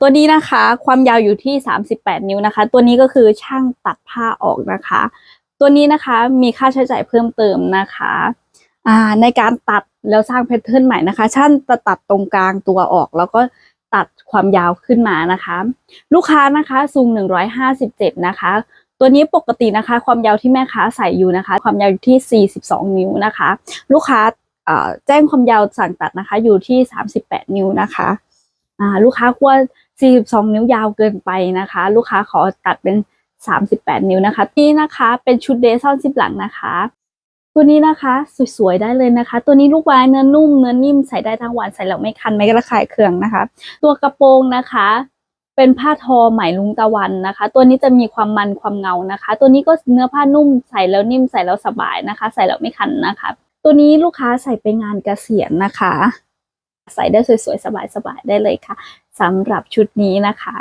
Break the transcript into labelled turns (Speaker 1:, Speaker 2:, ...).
Speaker 1: ตัวนี้นะคะ ความยาวอยู่ที่ 38 นิ้วนะคะ ตัวนี้ก็คือช่างตัดผ้าออกนะคะ ตัวนี้นะคะมีค่าใช้จ่ายเพิ่มเติมนะคะในการตัดแล้วสร้างแพทเทิร์นใหม่นะคะ ช่างจะตัดตรงกลางตัวออก แล้วก็ตัดความยาวขึ้นมานะคะ ลูกค้านะคะสูง 157 นะคะ ตัวนี้ปกตินะคะ ความยาวที่แม่ค้าใส่อยู่นะคะ ความยาวอยู่ที่ 42 นิ้วนะคะ ลูกค้าแจ้งความยาวสั่งตัดนะคะอยู่ที่ 38 นิ้วนะคะ ลูกค้ากลัว42 นิ้วยาวเกินไปนะคะ ลูกค้าขอตัดเป็น 38 นิ้วนะคะ นี่นะคะเป็นชุดเดซ่อนซิปหลังนะคะ ตัวนี้นะคะสวยๆได้เลยนะคะ ตัวนี้ลูกไม้เนื้อนุ่มเนื้อนิ่มใส่ได้ทั้งวันใส่แล้วไม่คันไม่กระคายเคืองนะคะ ตัวกระโปรงนะคะ เป็นผ้าทอไหมลุงตะวันนะคะ ตัวนี้จะมีความมันความเงานะคะ ตัวนี้ก็เนื้อผ้านุ่มใส่แล้วนิ่มใส่แล้วสบายนะคะ ใส่แล้วไม่คันนะคะ ตัวนี้ลูกค้าใส่ไปงานเกษียณนะคะ ใส่ได้สวยๆ สบายๆ ได้เลยค่ะสำหรับชุดนี้นะคะ